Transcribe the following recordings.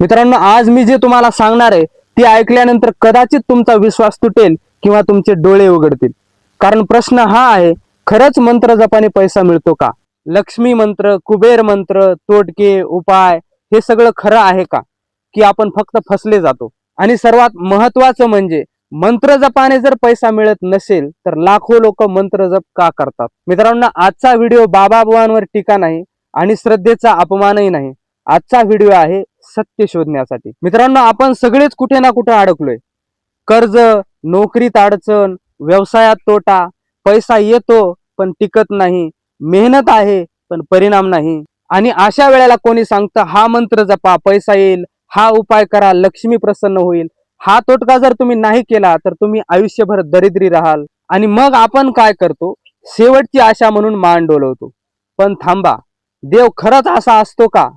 मित्रांनो आज मी जे तुम्हाला सांगणार आहे ती ऐकल्यानंतर कदाचित तुमचा विश्वास तुटेल किंवा तुमचे डोळे उघडतील. कारण प्रश्न हा आहे खरंच मंत्र जपाने पैसा मिळतो का? लक्ष्मी मंत्र कुबेर मंत्र तोटके उपाय हे सगळं खरं आहे का? की आपण फक्त फसले जातो. आणि सर्वात महत्वाचं म्हणजे मंत्र जपाने जर पैसा मिळत नसेल तर लाखो लोक मंत्र जप का करतात? मित्रांनो आजचा व्हिडिओ बाबा बुवांवर टीका नाही आणि श्रद्धेचा अपमानही नाही. आजचा व्हिडिओ आहे सत्य शोधण्यासाठी. मित्रांनो आपण सगळेच कुठे ना कुठे अडकलोय. कर्ज नोकरीत अडचण व्यवसायात तोटा पैसा येतो पण टिकत नाही. मेहनत आहे पण परिणाम नाही. आणि अशा वेळेला कोणी सांगतं हा मंत्र जपा पैसा येईल. हा उपाय करा लक्ष्मी प्रसन्न होईल. हा तोटका जर तुम्ही नाही केला तर तुम्ही आयुष्यभर दरिद्री राहाल. आणि मग आपण काय करतो? शेवटची आशा म्हणून मान डोलवतो. पण थांबा. देव खरंच असा असतो का?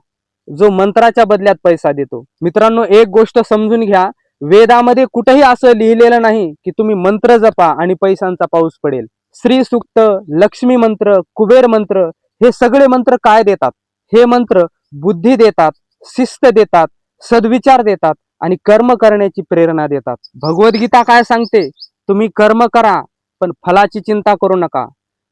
जो मंत्राच्या बदल्यात पैसा देतो. मित्रांनो एक गोष्ट समजून घ्या. वेदामध्ये कुठेही असं लिहिलेलं नाही की तुम्ही मंत्र जपा आणि पैशांचा पाऊस पडेल. श्री सुक्त लक्ष्मी मंत्र कुबेर मंत्र हे सगळे मंत्र काय देतात? हे मंत्र बुद्धी देतात शिस्त देतात सद्विचार देतात आणि कर्म करण्याची प्रेरणा देतात. भगवद्गीता काय सांगते? तुम्ही कर्म करा पण फलाची चिंता करू नका.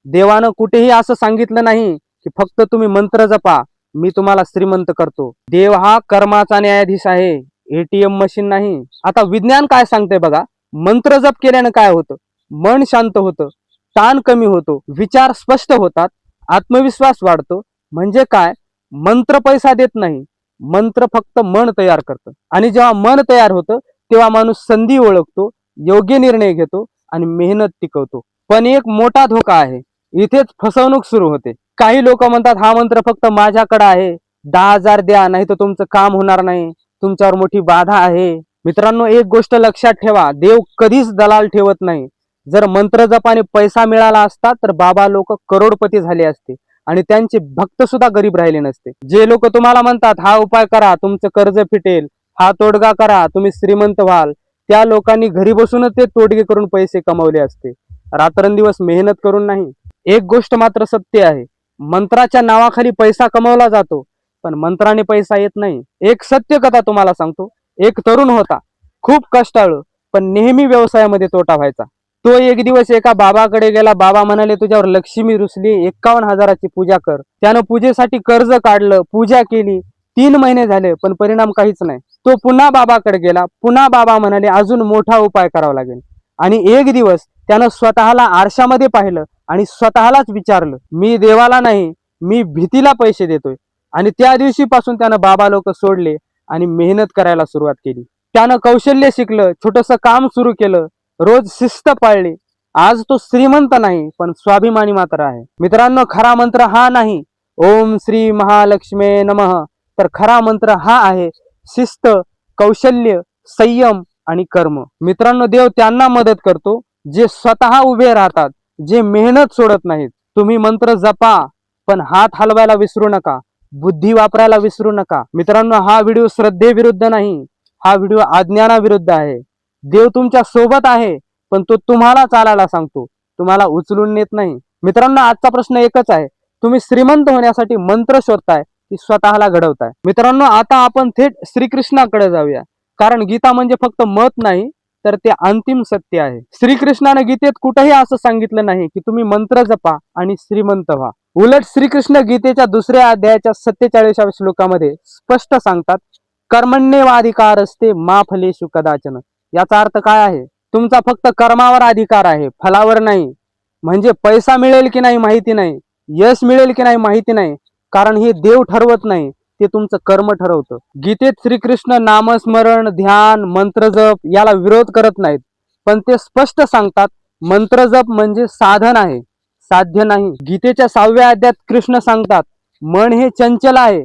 देवानं कुठेही असं सांगितलं नाही की फक्त तुम्ही मंत्र जपा मी तुम्हाला श्रीमंत करतो. देव हा कर्माचा न्यायाधीश आहे. एटीएम मशीन नाही. आता विज्ञान काय सांगते बघा. मंत्र जप केल्यानं काय होतं? मन शांत होतं. ताण कमी होतो. विचार स्पष्ट होतात. आत्मविश्वास वाढतो. म्हणजे काय? मंत्र पैसा देत नाही. मंत्र फक्त मन तयार करतं. आणि जेव्हा मन तयार होतं तेव्हा माणूस संधी ओळखतो योग्य निर्णय घेतो आणि मेहनत टिकवतो. पण एक मोठा धोका आहे. इथेच फसवणूक सुरू होते. काही लोक म्हणतात हा मंत्र फक्त माझ्याकडे आहे. दहा हजार द्या नाही तर तुमचं काम होणार नाही. तुमच्यावर मोठी बाधा आहे. मित्रांनो एक गोष्ट लक्षात ठेवा. देव कधीच दलाल ठेवत नाही. जर मंत्र जपाने पैसा मिळाला असता तर बाबा लोक करोडपती झाले असते आणि त्यांचे भक्त सुद्धा गरीब राहिले नसते. जे लोक तुम्हाला म्हणतात हा उपाय करा तुमचं कर्ज फिटेल. हा तोडगा करा तुम्ही श्रीमंत व्हाल. त्या लोकांनी घरी बसूनच ते तोडगे करून पैसे कमवले असते. रात्रंदिवस मेहनत करून नाही. एक गोष्ट मात्र सत्य आहे. मंत्राच्या नावाखाली पैसा कमवला जातो पण मंत्राने पैसा येत नाही. एक सत्य कथा तुम्हाला सांगतो. एक तरुण होता खूप कष्टाळू पण नेहमी व्यवसायामध्ये तोटा व्हायचा. तो एक दिवस एका बाबाकडे गेला. बाबा म्हणाले तुझ्यावर लक्ष्मी रुसली एक्कावन्न हजाराची पूजा कर. त्यानं पूजेसाठी कर्ज काढलं पूजा केली. तीन महिने झाले पण परिणाम काहीच नाही. तो पुन्हा बाबाकडे गेला. पुन्हा बाबा म्हणाले अजून मोठा उपाय करावा लागेल. आणि एक दिवस त्यानं स्वतःला आरशामध्ये पाहिलं. आणि स्वतःलाच विचारलं मी देवाला नाही मी भीतीला पैसे देतोय. आणि त्या दिवशीपासून त्यानं बाबा लोक सोडले आणि मेहनत करायला सुरुवात केली. त्यानं कौशल्य शिकलं छोटस काम सुरू केलं रोज शिस्त पाळली. आज तो श्रीमंत नाही पण स्वाभिमानी मात्र आहे. मित्रांनो खरा मंत्र हा नाही ओम श्री महालक्ष्मे नमः. तर खरा मंत्र हा आहे शिस्त कौशल्य संयम आणि कर्म. मित्रांनो देव त्यांना मदत करतो जे स्वतः उभे राहतात. जे मेहनत सोडत नाहीत. तुम्ही मंत्र जपा पण हात हलवायला विसरू नका. बुद्धी वापरायला विसरू नका. मित्रांनो हा व्हिडिओ श्रद्धेविरुद्ध नाही. हा व्हिडिओ अज्ञानाविरुद्ध आहे. देव तुमच्यासोबत आहे पण तो तुम्हाला चालायला सांगतो. तुम्हाला उचलून नेत नाही. मित्रांनो आजचा प्रश्न एकच आहे. तुम्ही श्रीमंत होण्यासाठी मंत्र शोधताय की स्वतःला घडवताय? मित्रांनो आता आपण थेट श्रीकृष्णाकडे जाऊया. कारण गीता म्हणजे फक्त मत नाही तर ते अंतिम सत्य आहे. श्रीकृष्णाने गीतेत कुठेही असं सांगितलं नाही की तुम्ही मंत्र जपा आणि श्रीमंत व्हा. उलट श्रीकृष्ण गीतेच्या दुसऱ्या अध्यायाच्या सत्तेचाळीसाव्या श्लोकामध्ये स्पष्ट सांगतात कर्मण्यवाधिकार असते मा फलेशु कदाचन. याचा अर्थ काय आहे? तुमचा फक्त कर्मावर अधिकार आहे फलावर नाही. म्हणजे पैसा मिळेल की नाही माहिती नाही यश मिळेल की नाही माहिती नाही कारण हे देव ठरवत नाही. ते तुमचं कर्म ठरवतं. गीतेत श्रीकृष्ण नामस्मरण ध्यान मंत्रजप याला विरोध करत नाहीत. पण ते स्पष्ट सांगतात मंत्रजप म्हणजे साधन आहे. साध्य नाही. गीतेच्या सहाव्या अध्यात कृष्ण सांगतात मन हे चंचल आहे.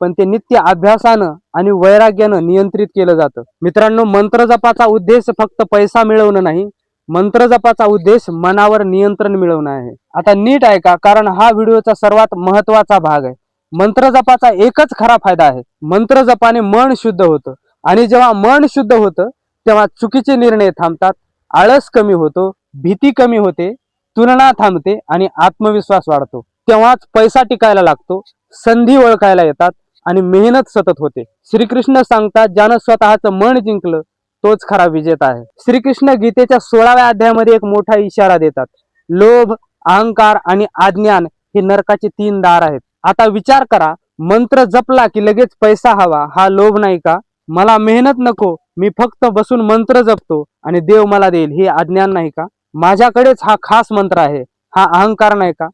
पण ते नित्य अभ्यासानं आणि वैराग्यानं नियंत्रित केलं जातं. मित्रांनो मंत्रजपाचा उद्देश फक्त पैसा मिळवणं नाही. मंत्रजपाचा उद्देश मनावर नियंत्रण मिळवणं आहे. आता नीट ऐका कारण हा व्हिडिओचा सर्वात महत्त्वाचा भाग आहे. मंत्र जपाचा एकच खरा फायदा आहे. मंत्र जपाने मन शुद्ध होतं. आणि जेव्हा मन शुद्ध होतं तेव्हा चुकीचे निर्णय थांबतात आळस कमी होतो भीती कमी होते तुलना थांबते आणि आत्मविश्वास वाढतो. तेव्हाच पैसा टिकायला लागतो संधी ओळखायला येतात आणि मेहनत सतत होते. श्रीकृष्ण सांगतात ज्यानं स्वतःचं मन जिंकलं तोच खरा विजेता आहे. श्रीकृष्ण गीतेच्या सोळाव्या अध्यायामध्ये एक मोठा इशारा देतात. लोभ अहंकार आणि अज्ञान हे नरकाचे तीन दार आहेत. आता विचार करा मंत्र जपला की लगेच पैसा हवा हा लोभ नाही का? मला मेहनत नको मी फक्त बसून मंत्र जपतो आणि देव मला देईल हे अज्ञान नाही का? माझ्याकडेच हा खास मंत्र आहे हा अहंकार नाही का?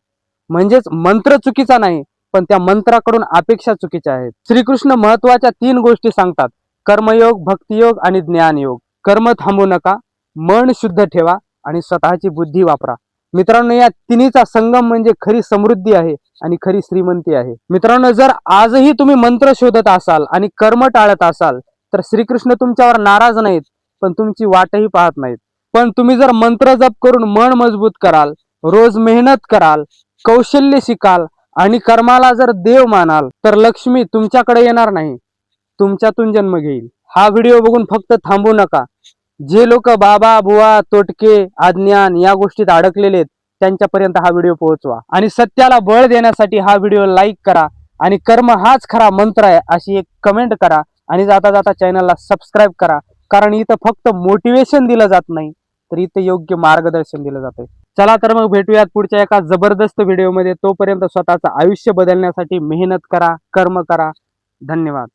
म्हणजेच मंत्र चुकीचा नाही पण त्या मंत्राकडून अपेक्षा चुकीच्या आहेत. श्रीकृष्ण महत्त्वाच्या तीन गोष्टी सांगतात. कर्मयोग भक्तियोग आणि ज्ञानयोग. कर्म थांबू नका मन शुद्ध ठेवा आणि स्वतःची बुद्धी वापरा. मित्रांनो या तिन्हीचा संगम म्हणजे खरी समृद्धी आहे आणि खरी श्रीमंती आहे. मित्रांनो जर आजही तुम्ही मंत्र शोधत असाल आणि कर्म टाळत असाल तर श्रीकृष्ण तुमच्यावर नाराज नाहीत पण तुमची वाटही पाहत नाहीत. पण तुम्ही जर मंत्र जप करून मन मजबूत कराल रोज मेहनत कराल कौशल्य शिकाल आणि कर्माला जर देव मानाल तर लक्ष्मी तुमच्याकडे येणार नाही. तुमच्यातून जन्म घेईल. हा व्हिडिओ बघून फक्त थांबू नका. जे लोक बाबा बुवा तोटके अज्ञान या गोष्टीत अडकलेले आहेत त्यांच्यापर्यंत हा व्हिडिओ पोहोचवा. आणि सत्याला बळ देण्यासाठी हा व्हिडिओ लाईक करा आणि कर्म हाच खरा मंत्र आहे अशी एक कमेंट करा आणि जाता जाता चॅनलला सबस्क्राईब करा. कारण इथं फक्त मोटिवेशन दिलं जात नाही तर इथं योग्य मार्गदर्शन दिलं जातंय. चला तर मग भेटूयात पुढच्या एका जबरदस्त व्हिडिओमध्ये. तोपर्यंत स्वतःचं आयुष्य बदलण्यासाठी मेहनत करा कर्म करा. धन्यवाद.